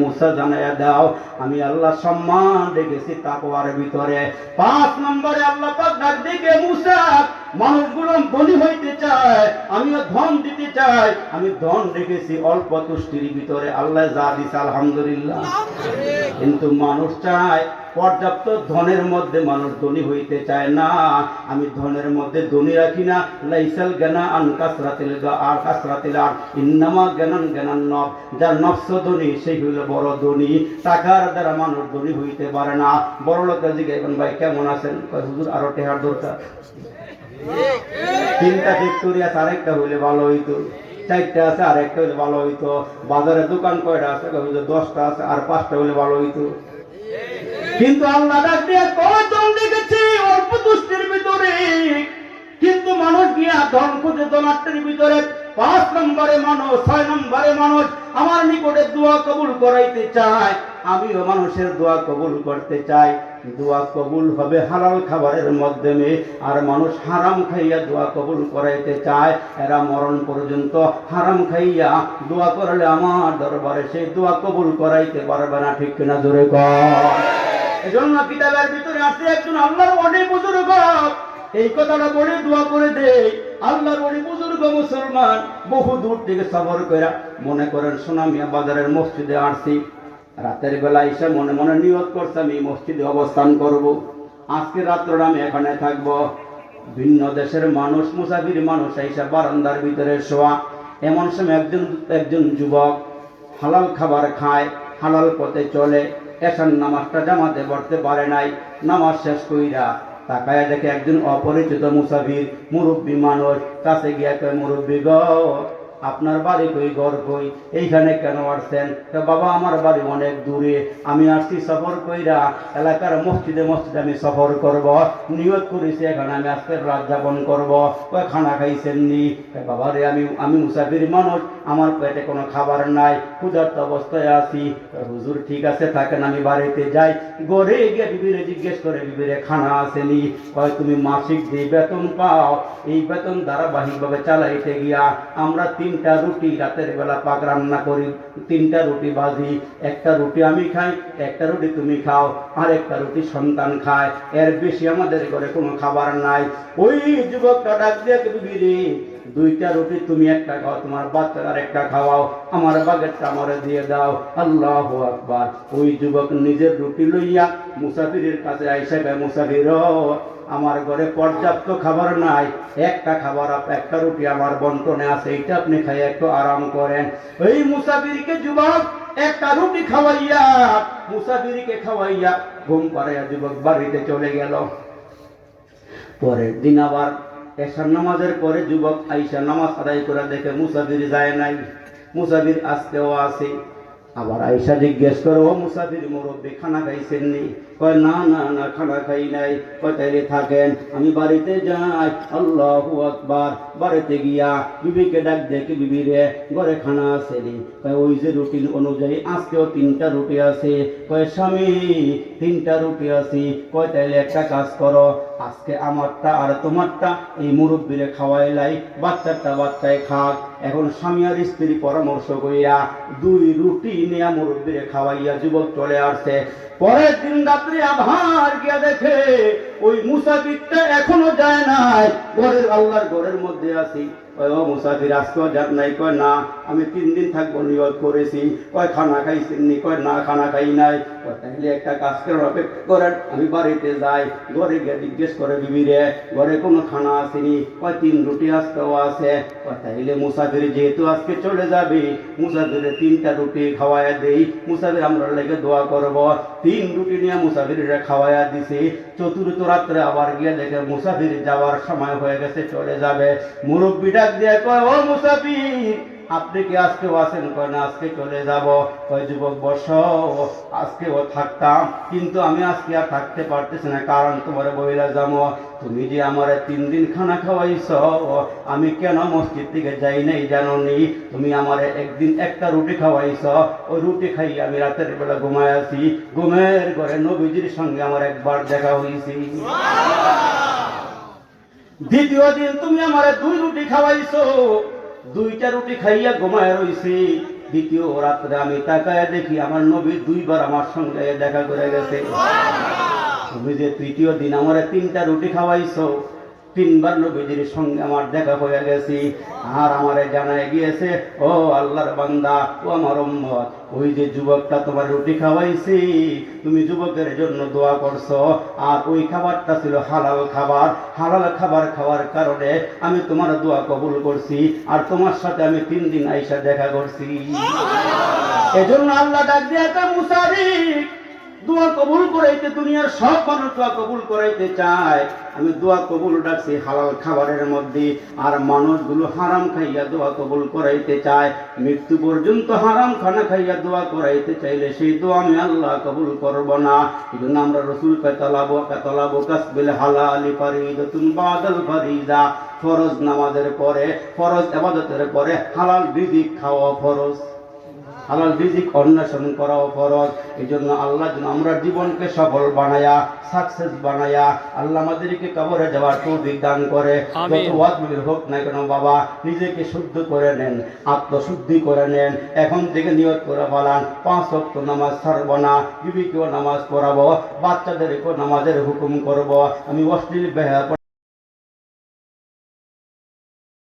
মুসা জানাইয়া দাও, আমি আল্লাহ সম্মান তাকওয়ার ভিতরে। পাঁচ নম্বরে আল্লাহ পাক ডাক দিকে মুসা, মানুষগুলো হইতে চায়, আমিও ধন দিতে চাই। আমি ধন রেখেছি অল্প তুষ্টির ভিতরে, আল্লাহ যা দিছে আলহামদুলিল্লাহ। কিন্তু মানুষ চায় পর্যাপ্ত ধনের মধ্যে মানুষ ধনী হইতে চায় না। আমি ধনের মধ্যে ধনী রাখি না। লাইসাল জ্ঞানা আন কাসরাতিল আর কাসরাতিল আর। ইন্নামা জ্ঞানান জ্ঞানান নব যার নফস ধনী, সেই হইল বড় ধনী। টাকার দ্বারা মানুষ ধনী হইতে পারে না। বড় লোকের জিজ্ঞাসা ভাই, কেমন আছেন? হুজুর, আরও টেহার দরকার। তিনটা আছে, আরেকটা হইলে ভালো হইতো। চারটা আছে, আরেকটা হইলে ভালো হইতো। বাজারে দোকান কয়টা আছে? দশটা আছে, আর পাঁচটা হইলে ভালো হইতো। কিন্তু আল্লাহ ডাক দিয়ে কয়জন দেখেছি, অল্প দুষ্টির ভিতরে। কিন্তু মানুষ গিয়া ধন খুঁজে ধনাট্যের ভিতরে। পাঁচ নম্বরে মানুষ, ছয় নম্বরে মানুষ আমার নিকটে দোয়া কবুল করাইতে চায়। আমিও মানুষের দোয়া কবুল করতে চাই। দোয়া কবুল হবে হালাল খাবারের মাধ্যমে। আর মানুষ হারাম খাইয়া দোয়া কবুল করাইতে চায়। এরা মরণ পর্যন্ত হারাম খাইয়া দোয়া করলে আমার দরবারে সেই দোয়া কবুল করাইতে পারবে না, ঠিক কিনা জোরে কর এজন্য কিতাবের ভিতরে আছে একজন আল্লাহর অনেক বুজুর্গ। এই কথাটা বলে, দোয়া করে দেই। আল্লাহর অনেক বুজুর্গ মুসলমান, বহু দূর থেকে সফর করে মনে করেন সোনামিয়া বাজারের মসজিদে আসছি। রাতের বেলা এসে মনে মনে নিয়ত করছে, আমি মসজিদে অবস্থান করব। আজকে রাত্রটা আমি এখানে থাকব। ভিন্ন দেশের মানুষ, মুসাফির মানুষ এইসব বারান্দার ভিতরে শোয়া। এমন সময় একজন একজন যুবক হালাল খাবার খায়, হালাল পথে চলে। এসার নামাজটা জামাতে পড়তে পারে নাই। নামাজ শেষ কইরা তাকায় দেখে একজন অপরিচিত মুসাফির মুরব্বী মানুষ কাছে গিয়া কয়, মুরব্বী গ, আপনার বাড়ি কই, ঘর কই? এইখানে কেন আসছেন? বাবা, আমার বাড়ি অনেক দূরে। আমি আসছি সফর কইরা এলাকার মসজিদে মসজিদে আমি সফর করব। নিয়ত করেছি, এখানে আমি আজকে রাত যাপন করব। খানা খাইছেন নি? বাবা রে আমি আমি মুসাফির মানুষ। আমার পেটে কোনো খাবার নাই, ক্ষুধার্ত অবস্থায় আছি। হুজুর, ঠিক আছে, থাকেন, আমি বাড়িতে যাই। গড়ে গিয়ে বিবিরে জিজ্ঞেস করে, বিবিরে, খানা আসেনি হয় তুমি মাসিক যে বেতন পাও, এই বেতন ধারাবাহিকভাবে চালাইতে গিয়া আমরা তিনটা রুটি রাতের বেলা পাক রান্না করি। তিনটা রুটি ভাজি, একটা রুটি আমি খাই, একটা রুটি তুমি খাও, আর একটা রুটি সন্তান খায়। এর বেশি আমাদের ঘরে কোনো খাবার নাই। ওই যুবকটা ডাক দিয়ে, বিবিরে দুইটা রুটি তুমি একটা খাও, তোমার বাচ্চার একটা খাওয়াও, আমার বাগেরটা আমারে দিয়ে দাও। আল্লাহ আকবার। ওই যুবক নিজের রুটি লইয়া মুসাফিরের কাছে আইসা মুসাফির, আমার ঘরে পর্যাপ্ত খাবার নাই। একটা খাবার একটা রুটি আমার বন্টনে আছে, এইটা আপনি খাই একটু আরাম করেন। ওই মুসাফিরকে যুবক, একটা রুটি খাওয়াইয়া, মুসাফিরকে খাওয়াইয়া ঘুম পাড়াইয়া যুবক বাড়িতে চলে গেল। পরের দিন আবার এসার নামাজের পরে যুবক আইসা নামাজ আদায় করে দেখে মুসাফির যায় নাই। মুসাফির আজকেও আছে। আবার আইসা জিজ্ঞেস করে, ও মুসাফির, মুরব্বী, খানা খাইছেন নি কয়, না না না, খানা খাই নাই। কয়, তাইলে থাকেন, আমি বাড়িতে যাই। আল্লাহ আকবার। বাড়িতে গিয়া বিবিকে ডাক দেখি, বিবি রে, ঘরে খানা আছে নি? কয়, ওই যে রুটিন অনুযায়ী আজকেও তিনটা রুটি আছে। কয়, স্বামী, তিনটা রুটি আছে। কয়, তাইলে একটা কাজ করো। আজকে আমারটা আর তোমারটা এই মুরব্বীরে খাওয়াইলাই বাচ্চারটা বাচ্চায় খাক। এখন স্বামী আর স্ত্রী পরামর্শ করিয়া দুই রুটি নেয়া মুরব্বীরে খাওয়াইয়া যুবক চলে আসছে। পরের দিন রাত্রে আবার গিয়া দেখে ওই মুসাফিরটা এখনও যায় নাই। ঘরের আল্লাহর ঘরের মধ্যে আছি। ও মুসাফির আজকেও যাক নাই কয়, না, আমি তিন দিন থাকব নিয়ত করেছি। কয়, খানা খাইছেন নি কয়, না, খানা খাই নাই। তাহলে একটা কাজ করে অপেক্ষা করেন আমি বাড়িতে যাই। ঘরে গিয়ে জিজ্ঞেস করে বিবিরে ঘরে কোনো খানা আসেনি? কয়, তিন রুটি আজকেও আছে। তাইলে মুসাফির যেহেতু আজকে চলে যাবে মুসাফিরে তিনটা রুটি খাওয়াইয়া দেই। মুসাফির আমরা লেগে দোয়া করব। তিন রুটি নিয়ে মুসাফিরে খাওয়াইয়া দিছি। চতুর্থ রাত্রে আবার গিয়ে দেখে মুসাফির যাওয়ার সময় হয়ে গেছে, চলে যাবে। মুরব্বী ডাক দিয়ে কয়, ও মুসাফির, আপনি কি আজকে আসেন কয় না, আজকে চলে যাব। কয়, যুবক, বস। আজকেও থাকতাম, কিন্তু আমি আজকে আর থাকতে পারতেছি না, কারণ তোমার বইলা যাব তুমি যে আমার তিন দিন খানা খাওয়াইছ, আমি কেন মসজিদ থেকে যাই নাই জানো নি তুমি আমার একদিন একটা রুটি খাওয়াইছ ওই রুটি খাই আমি রাতের বেলা ঘুমায় আছি। ঘুমের ঘরে নবীজির সঙ্গে আমার একবার দেখা হয়েছি দ্বিতীয় দিন তুমি আমার দুই রুটি খাওয়াইছো। দুইটা রুটি খাইয়া ঘুমায় রইছি। দ্বিতীয় রাত্রে আমি তাকায় দেখি আমার নবী দুইবার আমার সঙ্গে দেখা করে গেছে। তুমি যে তৃতীয় দিন আমার তিনটা রুটি খাওয়াইছো তিনবার নবীজির সঙ্গে আমার দেখা হয়ে গেছি। আর আমারে জানায় গিয়েছে ও আল্লাহর বান্দা ও আমার উম্মত ওই যে যুবকটা তোমার রুটি খাওয়াইছি তুমি যুবকের জন্য দোয়া করছ আর ওই খাবারটা ছিল হালাল খাবার। হালাল খাবার খাওয়ার কারণে আমি তোমার দোয়া কবুল করছি আর তোমার সাথে আমি তিন দিন আইসা দেখা করছি। এজন্য আল্লাহ ডাক দিয়ে মুসাফির দোয়া কবুল করাইতে, দুনিয়ার সব মানুষ দোয়া কবুল করাইতে চায়। আমি দোয়া কবুল ডাকছি হালাল খাবারের মধ্যে, আর মানুষগুলো হারাম খাইয়া দোয়া কবুল করাইতে চায়। মৃত্যু পর্যন্ত হারাম খানা খাইয়া দোয়া করাইতে চাইলে সেই দোয়া আমি আল্লাহ কবুল করব না। এই জন্য আমরা রসুল কাতালাবো কাতালাবো কাসবিল হালালি ফারিদাতুন বাদাল ফারিদা ফরজ নামাজের পরে, ফরজ আবাদতের পরে হালাল রিজিক খাওয়া ফরজ। হালাল রিজিক অন্বেষণ করাও ফরজ এই জন্য আল্লাহ যেন আমরা জীবনকে সফল বানায়া সাকসেস বানায়া আল্লাহ আমাদেরকে কবরে যাওয়ার তৌফিক দান করে। যত ওয়াজগুলির হোক না কেন বাবা নিজেকে শুদ্ধ করে নেন আত্মশুদ্ধি করে নেন। এখন থেকে নিয়ত করে বলান পাঁচ ওয়াক্ত নামাজ ছাড়ব না বিবিকেও নামাজ পড়াবো বাচ্চাদেরকেও নামাজের হুকুম করব। আমি অশ্লীল বেহা